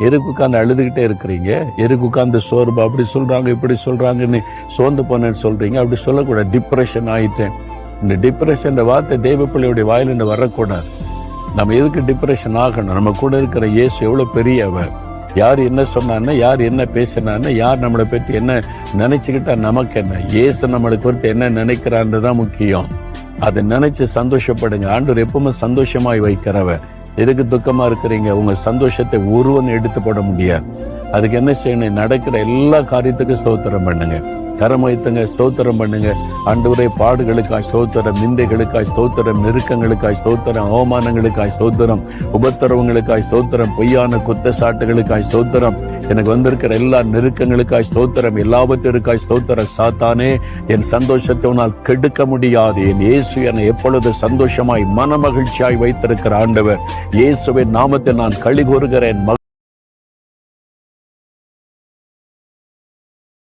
எதுக்கு உட்காந்து அழுதுகிட்டே இருக்கிறீங்க? எதுக்கு உட்காந்து சோர்வு? அப்படி சொல்றாங்க இப்படி சொல்றாங்கன்னு சோர்ந்து போனேன்னு சொல்றீங்க. அப்படி சொல்லக்கூடாது. டிப்ரெஷன் ஆயிட்டேன். இந்த டிப்ரெஷன் வார்த்தை தெய்வ பிள்ளையுடைய வாயிலிருந்து வரக்கூடாது. நம்ம எதுக்கு டிப்ரெஷன் ஆகணும்? நம்ம கூட இருக்கிற இயேசு எவ்வளவு பெரியவர். யார் என்ன சொன்னான்னு யார் என்ன பேசினான்னு யார் நம்மளை பற்றி என்ன நினைச்சுக்கிட்டா நமக்கு என்ன? இயேசு நம்மளை குறித்து என்ன நினைக்கிறான்னு தான் முக்கியம். அதை நினைச்சு சந்தோஷப்படுங்க. ஆண்டவர் எப்பவுமே சந்தோஷமாய் வைக்கிறவர். எதுக்கு துக்கமா இருக்கிறீங்க? உங்க சந்தோஷத்தை ஒருவன் எடுத்து போட முடியாது. அதுக்கு என்ன செய்யணும்? நடக்கிற எல்லா காரியத்துக்கும் ஸ்தோத்திரம் பண்ணுங்க. கரம் வைத்துங்க ஸ்தோத்திரம் பண்ணுங்க. உரை பாடுகளுக்காய் ஸ்தோத்திரம் நிந்தைகளுக்காய் ஸ்தோத்திரம் நெருக்கங்களுக்காய் ஸ்தோத்திரம் அவமானங்களுக்காய் ஸ்தோத்திரம் உபத்திரவங்களுக்காய் ஸ்தோத்திரம் பொய்யான குத்தச்சாட்டுகளுக்காய் ஸ்தோத்திரம். எனக்கு வந்திருக்கிற எல்லா நெருக்கங்களுக்காய் ஸ்தோத்திரம் எல்லாவற்றிற்காய் ஸ்தோத்திரம் சாத்தானே என் சந்தோஷத்தை உன்னால் கெடுக்க முடியாது. என் இயேசு என்னை எப்பொழுது சந்தோஷமாய் மனமகிழ்ச்சியாய் வைத்திருக்கிற ஆண்டவர் இயேசுவின் நாமத்தில் நான் களி கூறுகிறேன்.